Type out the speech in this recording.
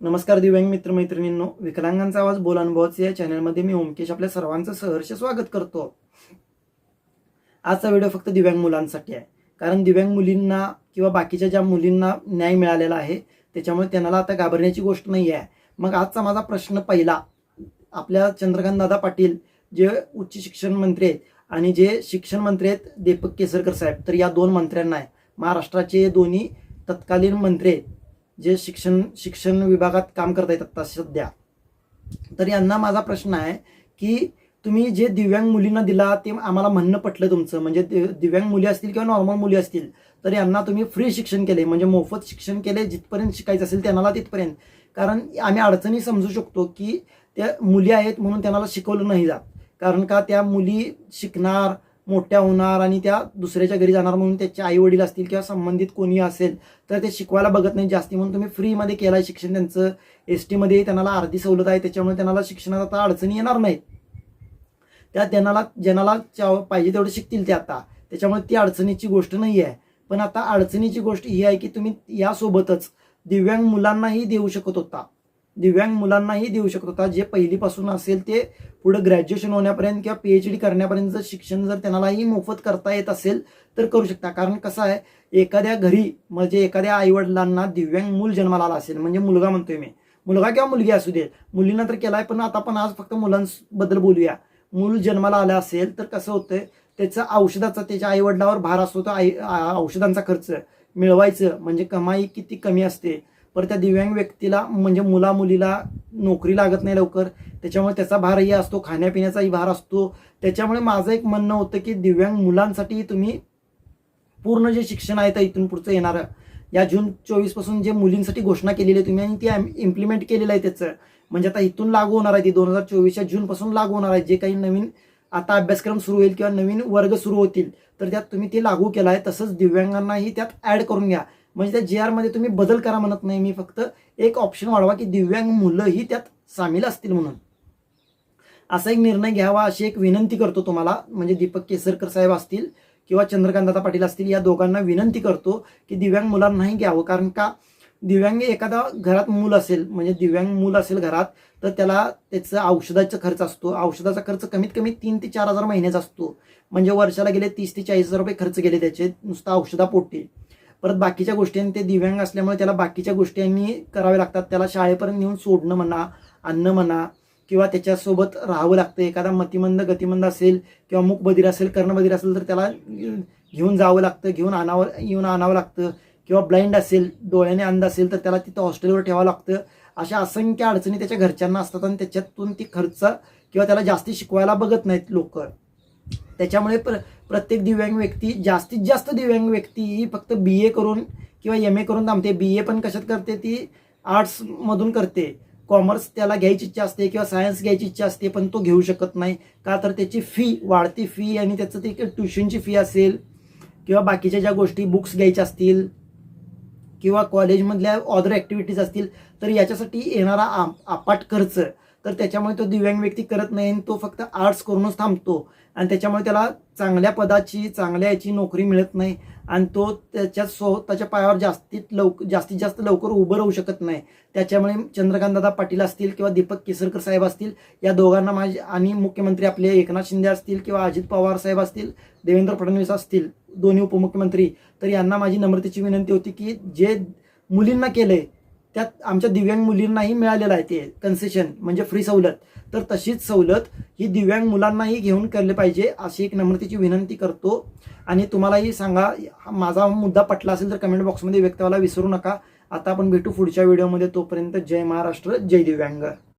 नमस्कार दिव्यांग मित्र मैत्रिणींनो विकलांगांचा आवाज बोल अनुभवाचे या चॅनलमध्ये मी ओमकेश आपल्या सर्वांचं सहर्ष स्वागत करतो. आजचा व्हिडिओ फक्त दिव्यांग मुलांसाठी आहे. कारण दिव्यांग मुलींना किंवा बाकीच्या ज्या मुलींना न्याय मिळालेला आहे त्याच्यामुळे त्यांना आता घाबरण्याची गोष्ट नाही आहे मग आजचा माझा प्रश्न पहिला आपल्या चंद्रकांत दादा पाटील जे उच्च शिक्षण मंत्री आहेत आणि जे शिक्षण मंत्री आहेत दीपक केसरकर साहेब तर या दोन मंत्र्यांना आहे. महाराष्ट्राचे दोन्ही तत्कालीन मंत्री आहेत. जे शिक्षण शिक्षण विभागात काम करत आहेत आत्ता सध्या. तर यांना माझा प्रश्न आहे की तुम्ही जे दिव्यांग मुलींना दिला ते आम्हाला म्हणणं पटलं तुमचं. म्हणजे दि- दिव्यांग मुली असतील किंवा नॉर्मल मुली असतील तर यांना तुम्ही फ्री शिक्षण केले म्हणजे मोफत शिक्षण केले जिथपर्यंत शिकायचं असेल त्यांना तिथपर्यंत. कारण आम्ही अडचणी समजू शकतो की त्या मुली आहेत म्हणून त्यांना शिकवलं नाही जात. कारण का त्या मुली शिकणार मोठ्या होणार आणि त्या दुसऱ्याच्या घरी जाणार म्हणून त्याचे आई वडील असतील किंवा संबंधित कोणी असेल तर ते शिकवायला बघत नाही जास्ती. म्हणून तुम्ही फ्रीमध्ये केलाय शिक्षण त्यांचं. एस टीमध्ये त्यांना अर्धी सवलत आहे. त्याच्यामुळे त्यांना शिक्षणात आता अडचणी येणार नाहीत. त्या त्यांना ज्यांना च्या- पाहिजे तेवढं शिकतील ते आता. त्याच्यामुळे ती अडचणीची गोष्ट नाही आहे पण आता अडचणीची गोष्ट ही आहे की तुम्ही यासोबतच दिव्यांग मुलांनाही देऊ शकत होता. दिव्यांग मुलांनाही देऊ शकत होता. जे पहिलीपासून असेल ते पुढे ग्रॅज्युएशन होण्यापर्यंत किंवा पी एच डी करण्यापर्यंत जर शिक्षण जर त्यांनाही मोफत करता येत असेल तर करू शकता. कारण कसं आहे एखाद्या घरी म्हणजे एखाद्या आईवडिलांना दिव्यांग मूल जन्माला आला असेल म्हणजे मुलगा म्हणतोय मी. मुलगा किंवा मुलगी असू दे. मुलींना तर केलाय पण आता आपण आज फक्त मुलांबद्दल बोलूया. मूल जन्माला आलं असेल तर कसं होतंय त्याचा औषधाचा त्याच्या आईवडिलावर भार असतो तो आई औषधांचा खर्च मिळवायचं म्हणजे कमाई किती कमी असते. पर त्या दिव्यांग व्यक्तीला म्हणजे मुला मुलीला नोकरी लागत नाही लवकर. त्याच्यामुळे त्याचा भारही असतो खाण्यापिण्याचाही भार असतो. त्याच्यामुळे माझं एक म्हणणं होतं की दिव्यांग मुलांसाठी तुम्ही पूर्ण जे शिक्षण आहे तर इथून पुढचं येणारं. या जून चोवीसपासून जे मुलींसाठी घोषणा केलेली आहे तुम्ही आणि ती इम्प्लिमेंट केलेलं आहे त्याचं. म्हणजे आता इथून लागू होणार आहे ती दोन हजार चोवीसच्या जूनपासून लागू होणार आहे. जे काही नवीन आता अभ्यासक्रम सुरू होईल किंवा नवीन वर्ग सुरू होतील तर त्यात तुम्ही ते लागू केलं आहे. तसंच दिव्यांगांनाही त्यात ॲड करून घ्या. म्हणजे त्या जे आरमध्ये तुम्ही बदल करा म्हणत नाही. मी फक्त एक ऑप्शन वाढवा की दिव्यांग मुलंही त्यात सामील असतील म्हणून. असा एक निर्णय घ्यावा अशी एक विनंती करतो तुम्हाला. म्हणजे दीपक केसरकर साहेब असतील किंवा चंद्रकांतदादा पाटील असतील या दोघांना विनंती करतो की दिव्यांग मुलांनाही घ्यावं. कारण का? दिव्यांग एखादा घरात मूल असेल म्हणजे दिव्यांग मूल असेल घरात तर त्याला त्याचं औषधाचा खर्च असतो. औषधाचा खर्च कमीत कमी तीन ते चार हजार महिन्याचा असतो. म्हणजे वर्षाला गेले तीस ते चाळीस हजार रुपये खर्च गेले त्याचे. नुसतं औषधापोटी. परत बाकीच्या गोष्टी ते दिव्यांग असल्यामुळे त्याला बाकीच्या गोष्टींनी कराव्या लागतात. त्याला शाळेपर्यंत नेऊन सोडणं म्हणा आणणं म्हणा किंवा त्याच्यासोबत राहावं लागतं. एखादा मतिमंद गतिमंद असेल किंवा मूकबधीर असेल कर्णबधीर असेल तर त्याला घेऊन जावं लागतं घेऊन आणावं येऊन आणावं लागतं. किंवा ब्लाइंड असेल डोळ्याने अंध असेल तर त्याला तिथं हॉस्टेलवर ठेवावं लागतं. अशा असंख्य अडचणी त्याच्या घरच्यांना असतात आणि त्याच्यातून ती खर्च किंवा त्याला जास्ती शिकवायला बघत नाहीत लोक. त्याच्यामुळे प्र प्रत्येक दिव्यांग व्यक्ती जास्तीत जास्त दिव्यांग व्यक्ती ही फक्त बी ए करून किंवा एम ए करून थांबते. बी ए पण कशात करते? ती आर्ट्समधून करते. कॉमर्स त्याला घ्यायची इच्छा असते किंवा सायन्स घ्यायची इच्छा असते पण तो घेऊ शकत नाही. का तर त्याची फी वाढती फी आणि त्याचं ते ट्युशनची फी असेल किंवा बाकीच्या ज्या गोष्टी बुक्स घ्यायच्या असतील किंवा कॉलेजमधल्या ऑदर ॲक्टिव्हिटीज असतील तर याच्यासाठी येणारा आ- अपाट खर्च तर त्याच्यामुळे तो दिव्यांग व्यक्ती करत नाही आणि तो फक्त आर्ट्स करूनच थांबतो. आणि त्याच्यामुळे त्याला चांगल्या पदाची चांगल्या याची नोकरी मिळत नाही. आणि तो त्याच्या स्वतःच्या पायावर जास्तीत लवकर जास्तीत जास्त लवकर उभं राहू शकत नाही. त्याच्यामुळे चंद्रकांतदादा पाटील असतील किंवा दीपक केसरकर साहेब असतील या दोघांना माझे आणि मुख्यमंत्री आपले एकनाथ शिंदे असतील किंवा अजित पवार साहेब असतील देवेंद्र फडणवीस असतील दोन्ही उपमुख्यमंत्री तर यांना माझी नम्रतेची विनंती होती की जे मुलींना केलं आहे त्यात आमच्या दिव्यांग मुलींनाही मिळालेलं आहे ते कन्सेशन म्हणजे फ्री सवलत. तर तशीच सवलत ही दिव्यांग मुलांनाही घेऊन केले पाहिजे अशी एक नम्रतेची विनंती करतो. आणि तुम्हालाही सांगा माझा मुद्दा पटला असेल तर कमेंट बॉक्समध्ये व्यक्त व्हायला विसरू नका. आता आपण भेटू पुढच्या व्हिडिओमध्ये तोपर्यंत जय महाराष्ट्र जय दिव्यांग.